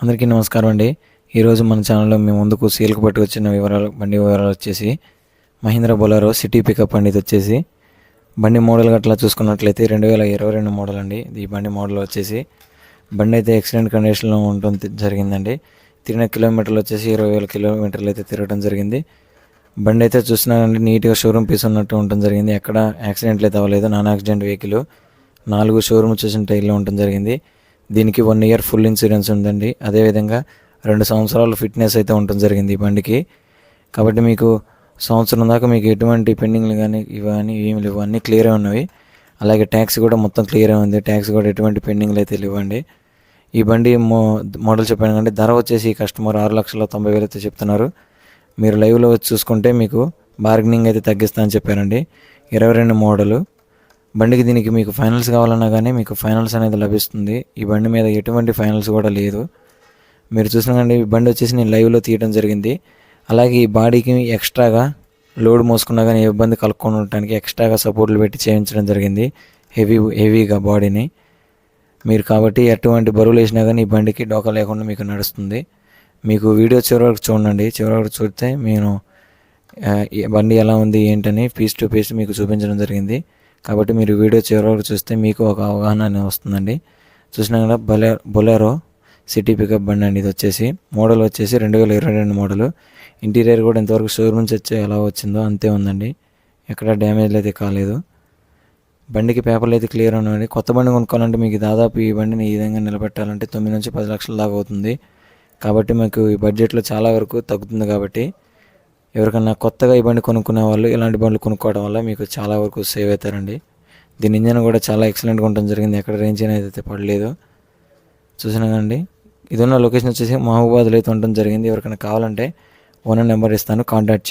అందరికీ నమస్కారం అండి. ఈరోజు మన ఛానల్లో మేము ముందుకు సేల్కి పట్టుకొచ్చిన వివరాలు బండి వివరాలు వచ్చేసి మహీంద్రా బొలారో సిటీ పికప్ అండి ఇది వచ్చేసి. బండి మోడల్ గట్లా చూసుకున్నట్లయితే రెండు వేల ఇరవై రెండు మోడల్ అండి. ఈ బండి మోడల్ వచ్చేసి. బండి అయితే ఎక్సిడెంట్ కండిషన్లో ఉంటుంది జరిగిందండి. తిరిగిన కిలోమీటర్లు వచ్చేసి ఇరవై వేల కిలోమీటర్లు అయితే తిరగడం జరిగింది. బండి అయితే చూస్తున్నానండి నీట్గా షోరూమ్ పీస్ ఉన్నట్టు ఉండటం జరిగింది. ఎక్కడ యాక్సిడెంట్లు అయితే అవ్వలేదు. నాన్ యాక్సిడెంట్ వెహికల్ నాలుగు షోరూమ్ వచ్చేసిన టైర్లో ఉండటం జరిగింది. దీనికి వన్ ఇయర్ ఫుల్ ఇన్సూరెన్స్ ఉందండి. అదేవిధంగా రెండు సంవత్సరాలు ఫిట్నెస్ అయితే ఉండటం జరిగింది ఈ బండికి. కాబట్టి మీకు సంవత్సరం దాకా మీకు ఎటువంటి పెండింగ్లు కానీ ఇవన్నీ ఏమి లేవు. అన్నీ క్లియర్ ఉన్నవి. అలాగే ట్యాక్స్ కూడా మొత్తం క్లియర్ ఉంది. ట్యాక్స్ కూడా ఎటువంటి పెండింగ్లు అయితే లేవండి. ఈ బండి మో మోడల్ చెప్పాను కంటే ధర వచ్చేసి ఈ కస్టమర్ ఆరు లక్షల తొంభై వేలు అయితే చెప్తున్నారు. మీరు లైవ్లో వచ్చి చూసుకుంటే మీకు బార్గెనింగ్ అయితే తగ్గిస్తా అని చెప్పారండి ఇరవై రెండు మోడలు బండికి దీనికి మీకు ఫైనల్స్ కావాలన్నా కానీ మీకు ఫైనల్స్ అనేది లభిస్తుంది. ఈ బండి మీద ఎటువంటి ఫైనల్స్ కూడా లేదు. మీరు చూసిన ఈ బండి వచ్చేసి నేను లైవ్లో తీయడం జరిగింది. అలాగే ఈ బాడీకి ఎక్స్ట్రాగా లోడ్ మోసుకున్నా కానీ ఏ ఇబ్బంది కలుపుకొని ఉండటానికి ఎక్స్ట్రాగా సపోర్ట్లు పెట్టి చేయించడం జరిగింది. హెవీ హెవీగా బాడీని. మీరు కాబట్టి ఎటువంటి బరువులు వేసినా కానీ ఈ బండికి డోకా లేకుండా మీకు నడుస్తుంది. మీకు వీడియో చివరి వరకు చూడండి. చివరి వరకు చూస్తే నేను బండి ఎలా ఉంది ఏంటని పీస్ టు పీస్ మీకు చూపించడం జరిగింది. కాబట్టి మీరు వీడియో చివరి వరకు చూస్తే మీకు ఒక అవగాహన అనేది వస్తుందండి. చూసినా కదా బొలే బొలేరో సిటీ పికప్ బండి అండి ఇది వచ్చేసి. మోడల్ వచ్చేసి రెండు వేల ఇరవై రెండు మోడల్. ఇంటీరియర్ కూడా ఇంతవరకు షోరూమ్ నుంచి వచ్చే ఎలా వచ్చిందో అంతే ఉందండి. ఎక్కడ డ్యామేజ్ అయితే కాలేదు. బండికి పేపర్లు అయితే క్లియర్ ఉన్నాయండి. కొత్త బండి కొనుక్కోవాలంటే మీకు దాదాపు ఈ బండిని ఈ విధంగా నిలబెట్టాలంటే తొమ్మిది నుంచి పది లక్షల దాకా అవుతుంది. కాబట్టి మీకు ఈ బడ్జెట్లో చాలా వరకు తగ్గుతుంది కాబట్టి ఎవరికన్నా కొత్తగా ఈ బండి కొనుక్కునే వాళ్ళు ఇలాంటి బండ్లు కొనుక్కోవడం వల్ల మీకు చాలా వరకు సేవ్ అవుతారండి. దీని ఇంజన్ కూడా చాలా ఎక్సలెంట్గా ఉండడం జరిగింది. ఎక్కడ రేంజ్ అనేది అయితే పడలేదు. చూసినా కండి ఇది ఉన్న లొకేషన్ వచ్చేసి మహబూబాద్లో అయితే ఉండడం జరిగింది. ఎవరికైనా కావాలంటే ఓనర్ నెంబర్ ఇస్తాను కాంటాక్ట్